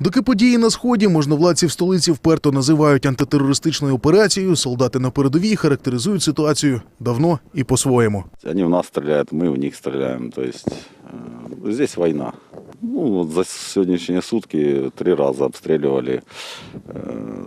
Доки події на сході можновладці в столиці вперто називають антитерористичною операцією, солдати на передовій характеризують ситуацію давно і по-своєму. Они в нас стреляют, мы в них стреляем. То есть э, здесь война. Ну, вот за сегодняшние сутки три раза обстреливали. Э,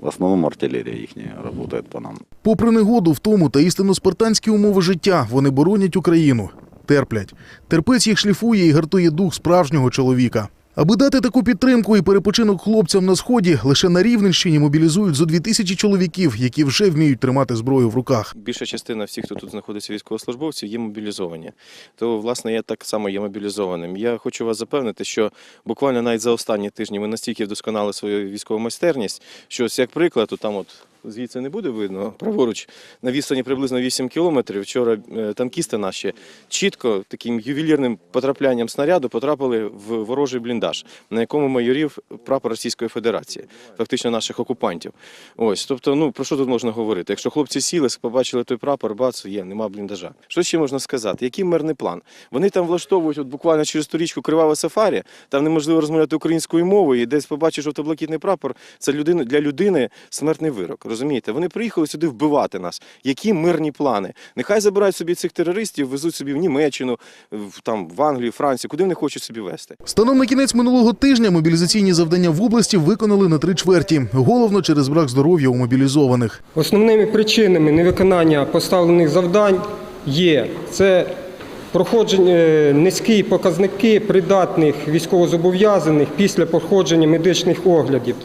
в основном артиллерия их работает по нам. Попри негоду, втому та істинно спартанські умови життя, вони боронять Україну. Терплять. Терпець їх шліфує і гартує дух справжнього чоловіка. Аби дати таку підтримку і перепочинок хлопцям на сході, лише на Рівненщині мобілізують зо дві тисячі чоловіків, які вже вміють тримати зброю в руках. Більша частина всіх, хто тут знаходиться військовослужбовців, є мобілізовані. То, власне, я так само є мобілізованим. Я хочу вас запевнити, що буквально навіть за останні тижні ми настільки вдосконали свою військову майстерність, що ось як приклад, то там от. Звідси не буде видно. Праворуч на відстані приблизно 8 кілометрів. Вчора е, танкісти наші чітко таким ювелірним потраплянням снаряду потрапили в ворожий бліндаж, на якому майорів прапор Російської Федерації, фактично наших окупантів. Ось, тобто, ну про що тут можна говорити? Якщо хлопці сіли, побачили той прапор, бац, є, нема бліндажа. Що ще можна сказати? Який мирний план? Вони там влаштовують от буквально через ту річку криваве сафарі, там неможливо розмовляти українською мовою, і десь побачиш жовто-блакитний прапор. Це людина для людини смертний вирок. Розумієте? Вони приїхали сюди вбивати нас. Які мирні плани? Нехай забирають собі цих терористів, везуть собі в Німеччину, в там в Англію, Францію, куди вони хочуть собі вести. Станом на кінець минулого тижня мобілізаційні завдання в області виконали на три чверті. Головно через брак здоров'я у мобілізованих. Основними причинами невиконання поставлених завдань є це проходження е, низькі показники придатних військовозобов'язаних після проходження медичних оглядів.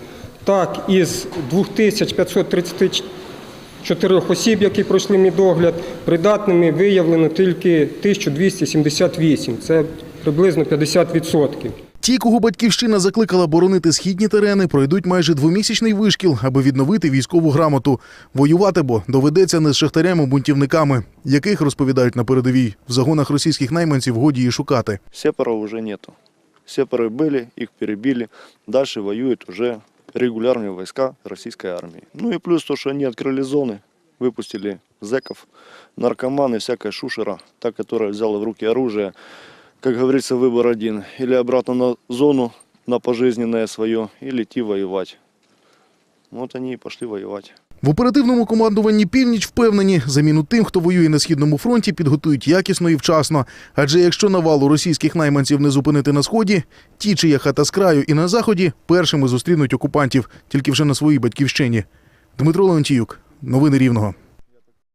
Так, із 2534 осіб, які пройшли медогляд, придатними виявлено тільки 1278. Це приблизно 50%. Ті, кого батьківщина закликала боронити східні терени, пройдуть майже двомісячний вишкіл, аби відновити військову грамоту. Воювати бо доведеться не з шахтарями-бунтівниками, яких розповідають на передовій. В загонах російських найманців годі і шукати. Сепаров уже нету. Сепары были, их перебили. Дальше воюют уже регулярные войска российской армии. Ну и плюс то, что они открыли зоны, выпустили зеков, наркоманы, всякая шушера, та, которая взяла в руки оружие. Как говорится, выбор один. Или обратно на зону, на пожизненное свое, или идти воевать. Вот они и пошли воевать. В оперативному командуванні північ впевнені, заміну тим, хто воює на східному фронті, підготують якісно і вчасно. Адже якщо навалу російських найманців не зупинити на сході, ті, чия хата з краю і на заході, першими зустрінуть окупантів, тільки вже на своїй батьківщині. Дмитро Леонтіюк, новини Рівного.